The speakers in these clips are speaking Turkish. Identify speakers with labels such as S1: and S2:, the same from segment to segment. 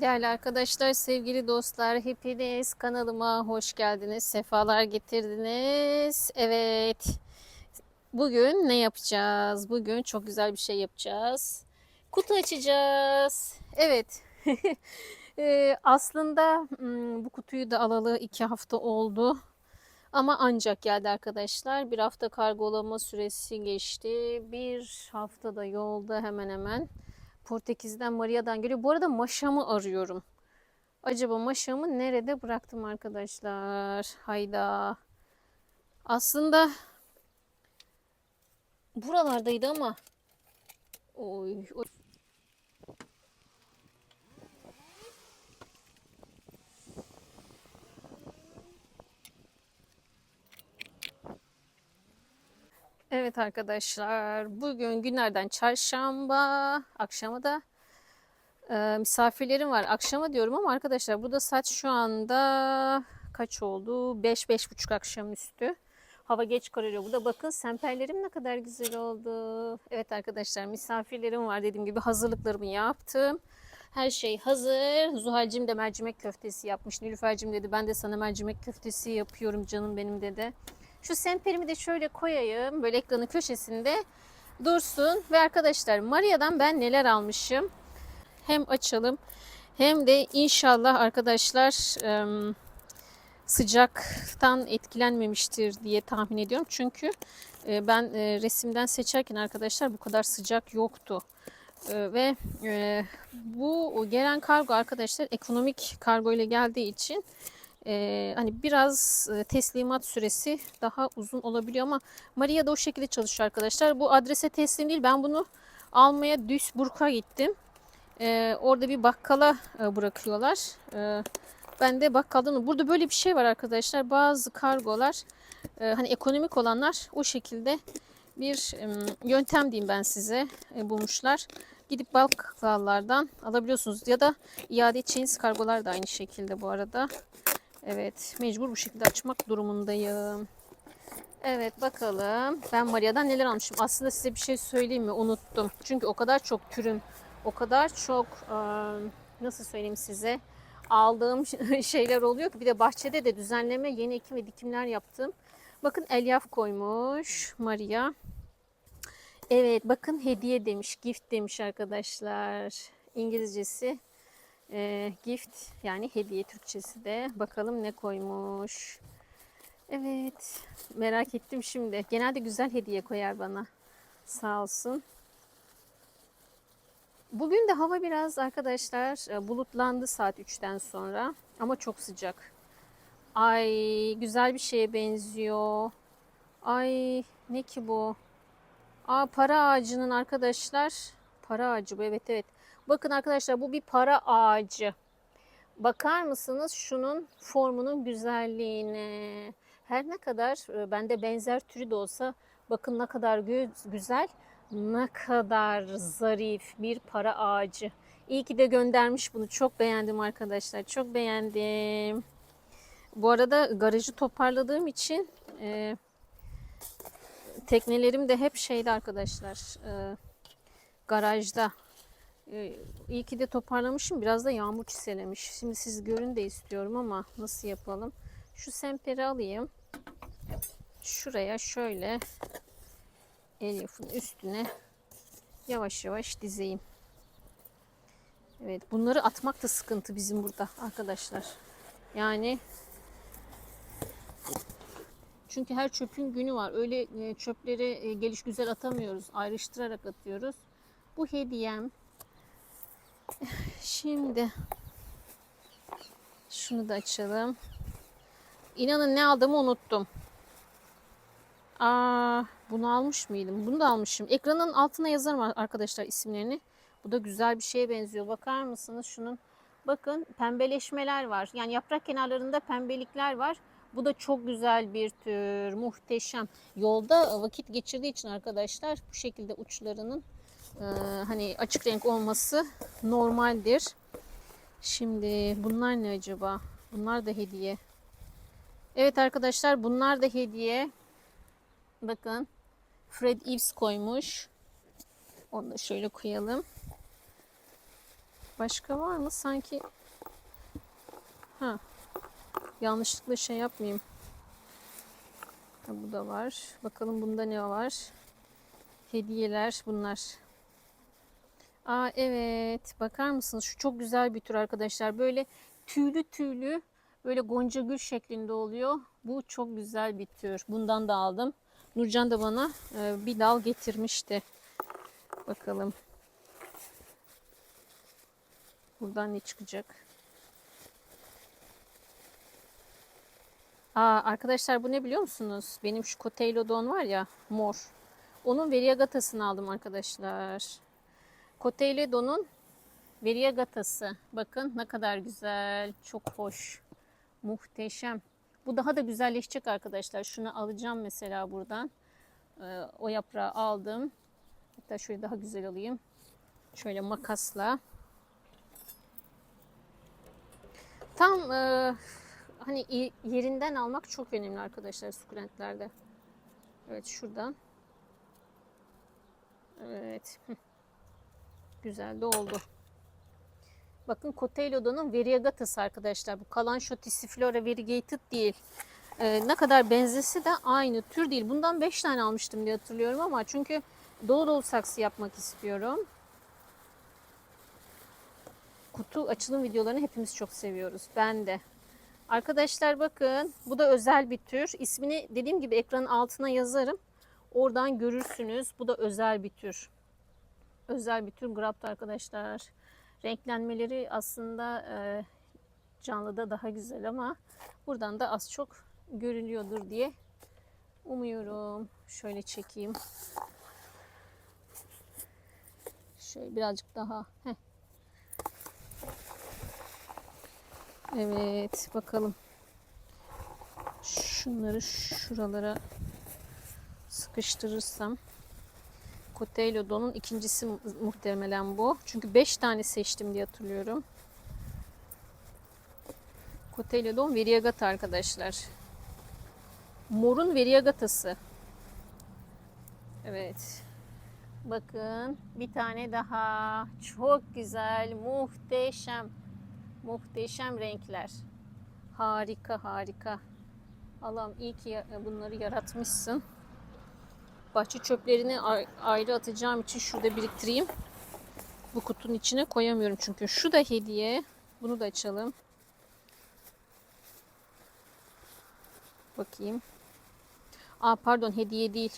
S1: Değerli arkadaşlar, sevgili dostlar, hepiniz kanalıma hoş geldiniz, sefalar getirdiniz. Evet, bugün ne yapacağız? Bugün çok güzel bir şey yapacağız. Kutu açacağız. Evet, Ee, aslında hmm, bu kutuyu da alalı iki hafta oldu. Ama ancak geldi arkadaşlar. Bir hafta kargolama süresi geçti. Bir hafta da yolda hemen hemen. Portekiz'den Maria'dan geliyor. Bu arada maşamı arıyorum. Acaba maşamı nerede bıraktım arkadaşlar? Hayda. Aslında buralardaydı ama oy, oy. Evet arkadaşlar, bugün günlerden çarşamba, akşama da e, misafirlerim var. Akşama diyorum ama arkadaşlar burada saat şu anda kaç oldu? 5-5.30 akşamüstü. Hava geç kararıyor. Burada bakın semperlerim ne kadar güzel oldu. Evet arkadaşlar misafirlerim var dediğim gibi hazırlıklarımı yaptım. Her şey hazır. Zuhal'cim de mercimek köftesi yapmış. Nilüfer'cim dedi ben de sana mercimek köftesi yapıyorum canım benim dedi. Şu semperimi de şöyle koyayım. Böyle ekranın köşesinde dursun. Ve arkadaşlar Maria'dan ben neler almışım. Hem açalım hem de inşallah arkadaşlar sıcaktan etkilenmemiştir diye tahmin ediyorum. Çünkü ben resimden seçerken arkadaşlar bu kadar sıcak yoktu. Ve bu gelen kargo arkadaşlar ekonomik kargo ile geldiği için ee, hani biraz e, teslimat süresi daha uzun olabiliyor ama Maria da o şekilde çalışıyor arkadaşlar. Bu adrese teslim değil. Ben bunu almaya Duisburg'a gittim. Ee, orada bir bakkala e, bırakıyorlar. Ee, ben de bakkaldan burada böyle bir şey var arkadaşlar. Bazı kargolar e, hani ekonomik olanlar o şekilde bir e, yöntem diyeyim ben size e, bulmuşlar. Gidip bakkallardan alabiliyorsunuz ya da iade edeceğiniz kargolar da aynı şekilde bu arada. Evet mecbur bu şekilde açmak durumundayım. Evet bakalım. Ben Maria'dan neler almışım. Aslında size bir şey söyleyeyim mi? Unuttum. Çünkü o kadar çok türün, o kadar çok nasıl söyleyeyim size aldığım şeyler oluyor ki bir de bahçede de düzenleme yeni ekim ve dikimler yaptım. Bakın elyaf koymuş Maria. Evet bakın hediye demiş, gift demiş arkadaşlar. İngilizcesi e, gift yani hediye Türkçesi de. Bakalım ne koymuş. Evet merak ettim şimdi. Genelde güzel hediye koyar bana. Sağ olsun. Bugün de hava biraz arkadaşlar e, bulutlandı saat 3'ten sonra. Ama çok sıcak. Ay güzel bir şeye benziyor. Ay ne ki bu? Aa para ağacının arkadaşlar. Para ağacı bu evet evet. Bakın arkadaşlar bu bir para ağacı. Bakar mısınız şunun formunun güzelliğine? Her ne kadar e, bende benzer türü de olsa bakın ne kadar güzel, ne kadar zarif bir para ağacı. İyi ki de göndermiş bunu. Çok beğendim arkadaşlar. Çok beğendim. Bu arada garajı toparladığım için e, teknelerim de hep şeyde arkadaşlar. E, garajda. Ee, iyi ki de toparlamışım. Biraz da yağmur çiselemiş. Şimdi siz görün de istiyorum ama nasıl yapalım? Şu semperi alayım. Şuraya şöyle elyafın üstüne yavaş yavaş dizeyim. Evet bunları atmak da sıkıntı bizim burada arkadaşlar. Yani çünkü her çöpün günü var. Öyle e, çöpleri e, geliş güzel atamıyoruz. Ayrıştırarak atıyoruz. Bu hediyem Şimdi şunu da açalım. İnanın ne aldığımı unuttum. Aa, bunu almış mıydım? Bunu da almışım. Ekranın altına yazarım arkadaşlar isimlerini. Bu da güzel bir şeye benziyor. Bakar mısınız şunun? Bakın pembeleşmeler var. Yani yaprak kenarlarında pembelikler var. Bu da çok güzel bir tür. Muhteşem. Yolda vakit geçirdiği için arkadaşlar bu şekilde uçlarının e, hani açık renk olması normaldir. Şimdi bunlar ne acaba? Bunlar da hediye. Evet arkadaşlar bunlar da hediye. Bakın Fred Eves koymuş. Onu da şöyle koyalım. Başka var mı? Sanki ha yanlışlıkla şey yapmayayım. Ha, bu da var. Bakalım bunda ne var? Hediyeler bunlar. Aa evet. Bakar mısınız? Şu çok güzel bir tür arkadaşlar. Böyle tüylü tüylü böyle gonca gül şeklinde oluyor. Bu çok güzel bir tür. Bundan da aldım. Nurcan da bana e, bir dal getirmişti. Bakalım. Buradan ne çıkacak? Aa, arkadaşlar bu ne biliyor musunuz? Benim şu Coteilodon var ya mor. Onun Variegatas'ını aldım arkadaşlar. Coteilodon'un Variegatası. Bakın ne kadar güzel. Çok hoş. Muhteşem. Bu daha da güzelleşecek arkadaşlar. Şunu alacağım mesela buradan. Ee, o yaprağı aldım. Hatta şöyle daha güzel alayım. Şöyle makasla. Tam e, hani yerinden almak çok önemli arkadaşlar sukulentlerde. Evet şuradan. Evet. Güzel de oldu. Bakın Coteilodon'un Variegatası arkadaşlar. Bu Kalancho Tissiflora Variegated değil. Ee, ne kadar benzesi de aynı tür değil. Bundan 5 tane almıştım diye hatırlıyorum ama çünkü dolu dolu saksı yapmak istiyorum. Kutu açılım videolarını hepimiz çok seviyoruz. Ben de. Arkadaşlar bakın bu da özel bir tür. İsmini dediğim gibi ekranın altına yazarım. Oradan görürsünüz. Bu da özel bir tür. Özel bir tür grapt arkadaşlar. Renklenmeleri aslında e, canlıda daha güzel ama buradan da az çok görünüyordur diye umuyorum. Şöyle çekeyim. Şöyle birazcık daha. Heh. Evet bakalım. Şunları şuralara sıkıştırırsam. Coteilodon'un ikincisi mu- muhtemelen bu. Çünkü 5 tane seçtim diye hatırlıyorum. Coteilodon variegata arkadaşlar. Morun variegatası. Evet. Bakın bir tane daha. Çok güzel, muhteşem. Muhteşem renkler. Harika, harika. Allah'ım iyi ki bunları yaratmışsın. Bahçe çöplerini ayrı atacağım için şurada biriktireyim. Bu kutunun içine koyamıyorum çünkü. Şu da hediye. Bunu da açalım. Bakayım. Aa pardon hediye değil.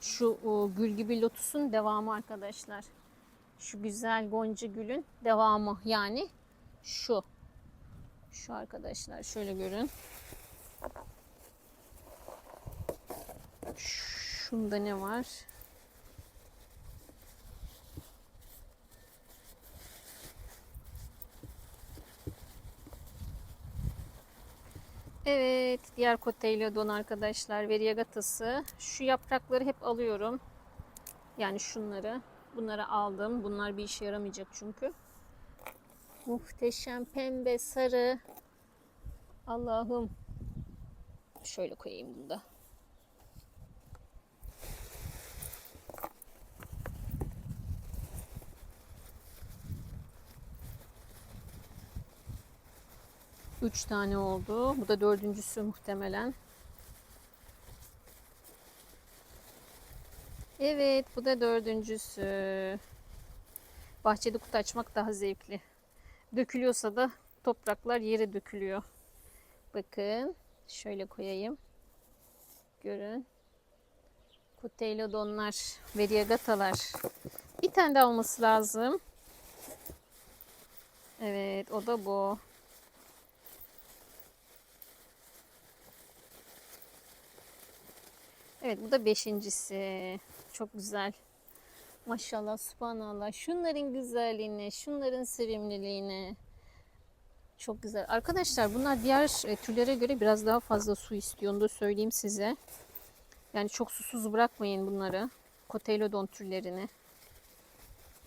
S1: Şu o, gül gibi lotusun devamı arkadaşlar. Şu güzel gonca gülün devamı yani şu. Şu arkadaşlar şöyle görün. Şunda ne var? Evet, diğer Coteilodon arkadaşlar, Variegatası. Şu yaprakları hep alıyorum. Yani şunları. Bunları aldım. Bunlar bir işe yaramayacak çünkü. Muhteşem pembe, sarı. Allah'ım. Şöyle koyayım bunu da. Üç tane oldu. Bu da dördüncüsü muhtemelen. Evet, bu da dördüncüsü. Bahçede kutu açmak daha zevkli. Dökülüyorsa da topraklar yere dökülüyor. Bakın, şöyle koyayım. Görün. Coteilodonlar, variegatalar. Bir tane daha olması lazım. Evet, o da bu. Evet bu da beşincisi. Çok güzel. Maşallah subhanallah. Şunların güzelliğine, şunların sevimliliğine. Çok güzel. Arkadaşlar bunlar diğer e, türlere göre biraz daha fazla su istiyor. Onu da söyleyeyim size. Yani çok susuz bırakmayın bunları. Coteilodon türlerini.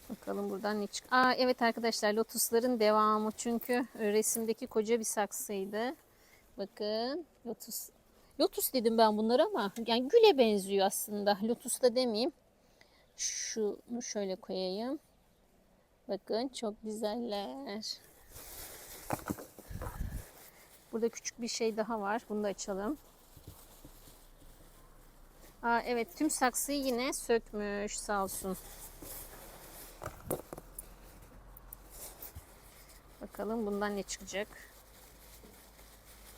S1: Bakalım buradan ne çık. Aa evet arkadaşlar lotusların devamı. Çünkü e, resimdeki koca bir saksıydı. Bakın lotus Lotus dedim ben bunlara ama yani güle benziyor aslında. Lotus da demeyeyim. Şunu şöyle koyayım. Bakın çok güzeller. Burada küçük bir şey daha var. Bunu da açalım. Aa, evet tüm saksıyı yine sökmüş sağ olsun. Bakalım bundan ne çıkacak.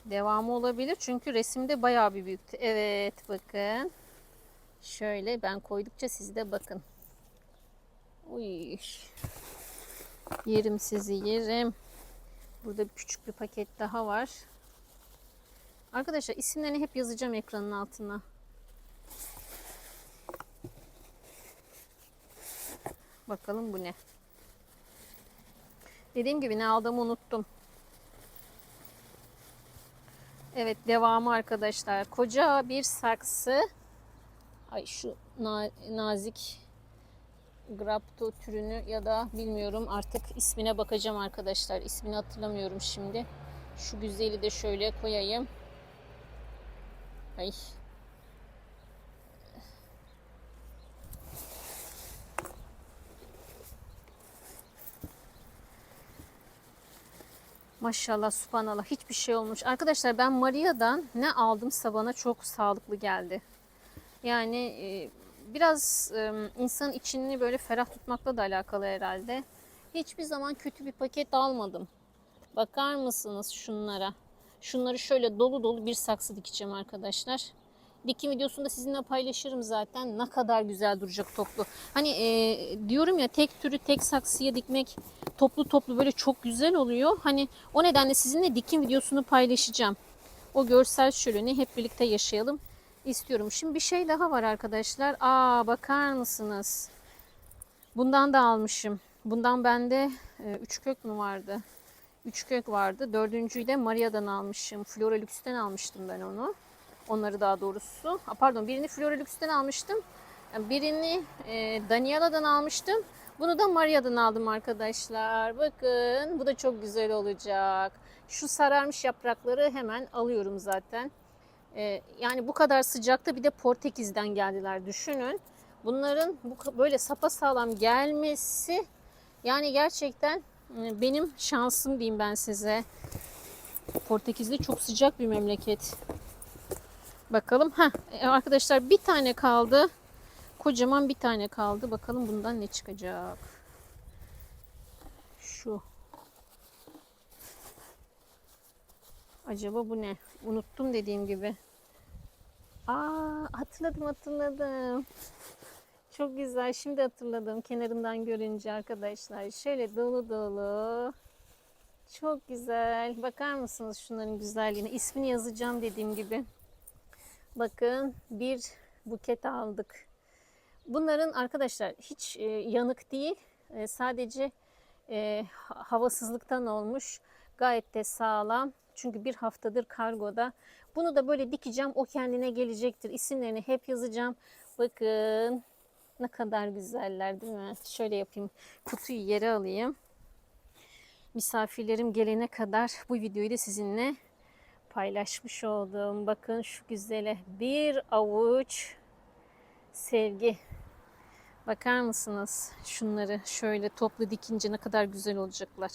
S1: Devamı olabilir çünkü resimde bayağı bir büyüktü. Evet bakın. Şöyle ben koydukça siz de bakın. Uy. Yerim sizi yerim. Burada küçük bir paket daha var. Arkadaşlar isimlerini hep yazacağım ekranın altına. Bakalım bu ne? Dediğim gibi ne aldığımı unuttum. Evet devamı arkadaşlar. Koca bir saksı. Ay şu na- nazik Grapto türünü ya da bilmiyorum artık ismine bakacağım arkadaşlar. İsmini hatırlamıyorum şimdi. Şu güzeli de şöyle koyayım. Ay. Maşallah subhanallah hiçbir şey olmuş. Arkadaşlar ben Maria'dan ne aldımsa bana çok sağlıklı geldi. Yani e, biraz e, insanın içini böyle ferah tutmakla da alakalı herhalde. Hiçbir zaman kötü bir paket almadım. Bakar mısınız şunlara? Şunları şöyle dolu dolu bir saksı dikeceğim arkadaşlar. Dikim videosunda sizinle paylaşırım zaten. Ne kadar güzel duracak toplu. Hani e, diyorum ya tek türü tek saksıya dikmek toplu toplu böyle çok güzel oluyor. Hani o nedenle sizinle dikim videosunu paylaşacağım. O görsel şöleni hep birlikte yaşayalım istiyorum. Şimdi bir şey daha var arkadaşlar. Aa bakar mısınız? Bundan da almışım. Bundan bende 3 kök mü vardı? 3 kök vardı. Dördüncüyü de Maria'dan almışım. Flora Lux'ten almıştım ben onu. Onları daha doğrusu. Ha, pardon birini Flora Lux'ten almıştım. Birini e, Daniela'dan almıştım. Bunu da Maria'dan aldım arkadaşlar. Bakın bu da çok güzel olacak. Şu sararmış yaprakları hemen alıyorum zaten. E, yani bu kadar sıcakta bir de Portekiz'den geldiler düşünün. Bunların bu böyle sapasağlam gelmesi yani gerçekten e, benim şansım diyeyim ben size. Portekiz'de çok sıcak bir memleket. Bakalım. ha arkadaşlar bir tane kaldı. Kocaman bir tane kaldı. Bakalım bundan ne çıkacak. Şu. Acaba bu ne? Unuttum dediğim gibi. Aa hatırladım hatırladım. Çok güzel. Şimdi hatırladım kenarından görünce arkadaşlar. Şöyle dolu dolu. Çok güzel. Bakar mısınız şunların güzelliğine? İsmini yazacağım dediğim gibi. Bakın bir buket aldık. Bunların arkadaşlar hiç e, yanık değil. E, sadece e, havasızlıktan olmuş. Gayet de sağlam. Çünkü bir haftadır kargoda. Bunu da böyle dikeceğim. O kendine gelecektir. İsimlerini hep yazacağım. Bakın ne kadar güzeller değil mi? Şöyle yapayım. Kutuyu yere alayım. Misafirlerim gelene kadar bu videoyu da sizinle paylaşmış oldum. Bakın şu güzele bir avuç sevgi. Bakar mısınız şunları şöyle toplu dikince ne kadar güzel olacaklar.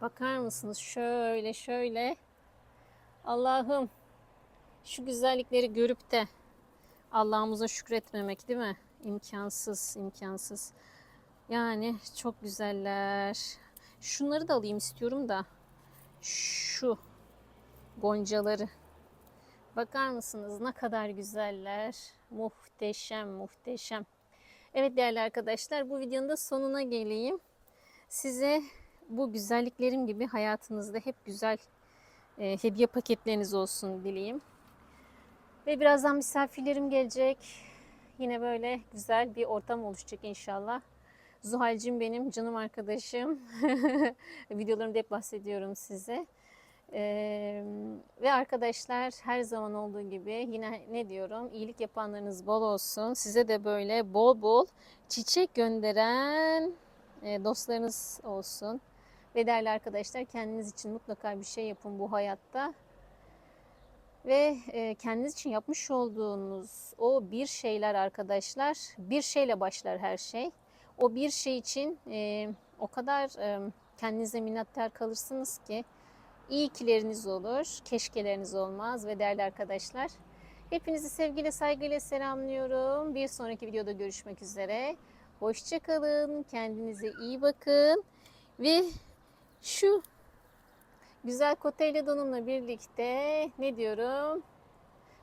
S1: Bakar mısınız şöyle şöyle. Allah'ım şu güzellikleri görüp de Allah'ımıza şükretmemek değil mi? İmkansız, imkansız. Yani çok güzeller. Şunları da alayım istiyorum da. Şu goncaları. Bakar mısınız ne kadar güzeller. Muhteşem, muhteşem. Evet değerli arkadaşlar bu videonun da sonuna geleyim. Size bu güzelliklerim gibi hayatınızda hep güzel e, hediye paketleriniz olsun dileyim. Ve birazdan misafirlerim gelecek. Yine böyle güzel bir ortam oluşacak inşallah. Zuhal'cim benim canım arkadaşım. Videolarımda hep bahsediyorum size. Ee, ve arkadaşlar her zaman olduğu gibi yine ne diyorum iyilik yapanlarınız bol olsun. Size de böyle bol bol çiçek gönderen e, dostlarınız olsun. Ve değerli arkadaşlar kendiniz için mutlaka bir şey yapın bu hayatta. Ve e, kendiniz için yapmış olduğunuz o bir şeyler arkadaşlar bir şeyle başlar her şey. O bir şey için e, o kadar e, kendinize minnettar kalırsınız ki iyi kileriniz olur, keşkeleriniz olmaz ve değerli arkadaşlar. Hepinizi sevgiyle saygıyla selamlıyorum. Bir sonraki videoda görüşmek üzere. Hoşçakalın, kendinize iyi bakın ve şu güzel koteyli donumla birlikte ne diyorum?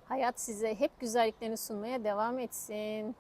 S1: Hayat size hep güzelliklerini sunmaya devam etsin.